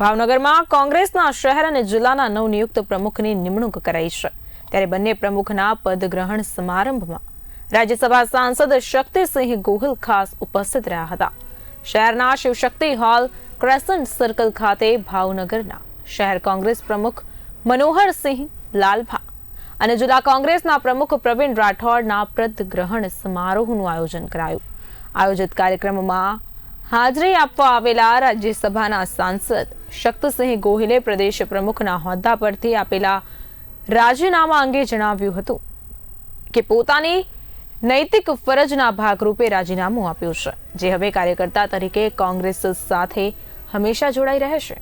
ભાવનગરમાં કોંગ્રેસના શહેર અને જિલ્લાના નવનિયુક્ત પ્રમુખની નિમણૂક કરાઈ છે. ત્યારે બંને પ્રમુખના પદગ્રહણ સમારંભમાં રાજ્યસભા સાંસદ શક્તિસિંહ ગોહિલ ખાસ ઉપસ્થિત રહ્યા હતા. શહેરના શિવશક્તિ હોલ, ક્રેસન્ટ સર્કલ ખાતે ભાવનગરના શહેર કોંગ્રેસ પ્રમુખ મનોહરસિંહ લાલભા અને જિલ્લા કોંગ્રેસના પ્રમુખ પ્રવીણ રાઠોડના પદગ્રહણ સમારોહનું આયોજન કરાયું. આયોજિત કાર્યક્રમમાં હાજરી આપવા આવેલા રાજ્યસભાના સાંસદ શક્તિસિંહ ગોહિલે પ્રદેશ પ્રમુખના હોદ્દા પરથી આપેલા રાજીનામા અંગે જણાવ્યું હતું કે પોતાની નૈતિક ફરજના ભાગરૂપે રાજીનામું આપ્યું છે, જે હવે કાર્યકર્તા તરીકે કોંગ્રેસ સાથે હંમેશા જોડાઈ રહેશે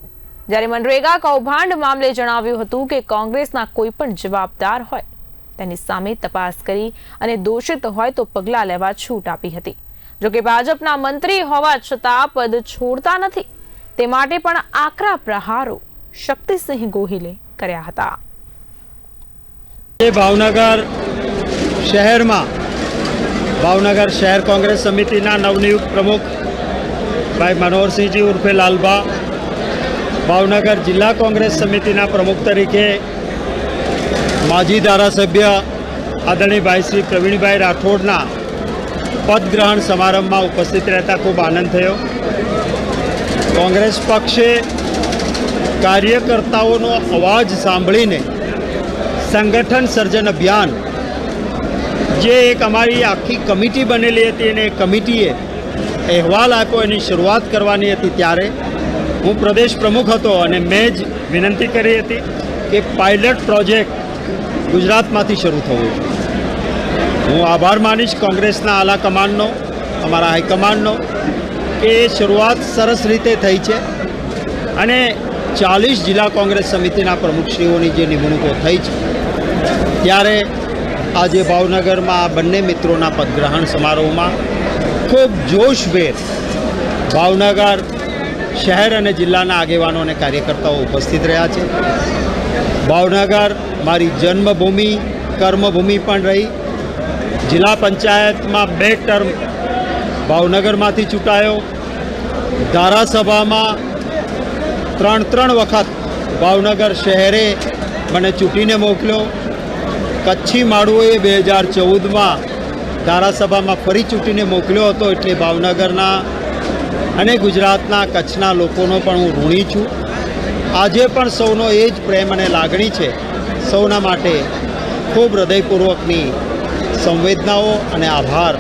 જ્યારે મનરેગા કૌભાંડ મામલે જણાવ્યું હતું કે કોંગ્રેસના કોઈ પણ જવાબદાર હોય, તેની સામે તપાસ કરી અને દોષિત હોય તો પગલાં લેવા છૂટ આપી હતી. જોકે ભાજપના મંત્રી હોવા છતાં પદ છોડતા નથી. તે માટે પણ આકરા પ્રહારો શક્તિસિંહ ગોહિલે કર્યા હતા. ભાવનગર શહેરમાં, ભાવનગર શહેર કોંગ્રેસ સમિતિના નવનિયુક્ત પ્રમુખ ભાઈ મનોહરસિંહજી ઉર્ફે લાલબા ભાવનગર જિલ્લા કોંગ્રેસ સમિતિના પ્રમુખ તરીકે માજી ધારાસભ્ય આદરણીય ભાઈ શ્રી પ્રવીણભાઈ રાઠોડના પદગ્રહણ સમારંભમાં ઉપસ્થિત રહેતા ખૂબ આનંદ થયો. કોંગ્રેસ પક્ષે કાર્યકર્તાઓનો અવાજ સાંભળીને સંગઠન સર્જન અભિયાન, જે એક અમારી આખી કમિટી બનેલી હતી અને કમિટીએ અહેવાલ આપ્યો, એની શરૂઆત કરવાની હતી ત્યારે. હું પ્રદેશ પ્રમુખ હતો અને મેં જ વિનંતી કરી હતી કે પાયલટ પ્રોજેક્ટ ગુજરાતમાંથી શરૂ થવો. હું આભાર માનીશ કોંગ્રેસના આલા કમાન્ડનો, અમારા હાઈકમાન્ડનો કે શરૂઆત સરસ રીતે થઈ છે. અને ચાલીસ જિલ્લા કોંગ્રેસ સમિતિના પ્રમુખશ્રીઓની જે નિમણૂકો થઈ છે, ત્યારે આજે ભાવનગરમાં આ બંને મિત્રોના પદગ્રહણ સમારોહમાં ખૂબ જોશભેર ભાવનગર શહેર અને જિલ્લાના આગેવાનો અને કાર્યકર્તાઓ ઉપસ્થિત રહ્યા છે. ભાવનગર મારી જન્મભૂમિ, કર્મભૂમિ પણ રહી. જિલ્લા પંચાયતમાં બે ટર્મ ભાવનગરમાંથી ચૂંટાયો. ધારાસભામાં ત્રણ ત્રણ વખત ભાવનગર શહેરે મને ચૂંટીને મોકલ્યો. કચ્છી માળુઓએ બે હજાર ચૌદમાં ધારાસભામાં ફરી ચૂંટીને મોકલ્યો હતો એટલે ભાવનગરના અને ગુજરાતના કચ્છના લોકોનો પણ હું ઋણી છું. આજે પણ સૌનો એ જ પ્રેમ અને લાગણી છે. સૌના માટે ખૂબ હૃદયપૂર્વકની સંવેદનાઓ અને આભાર.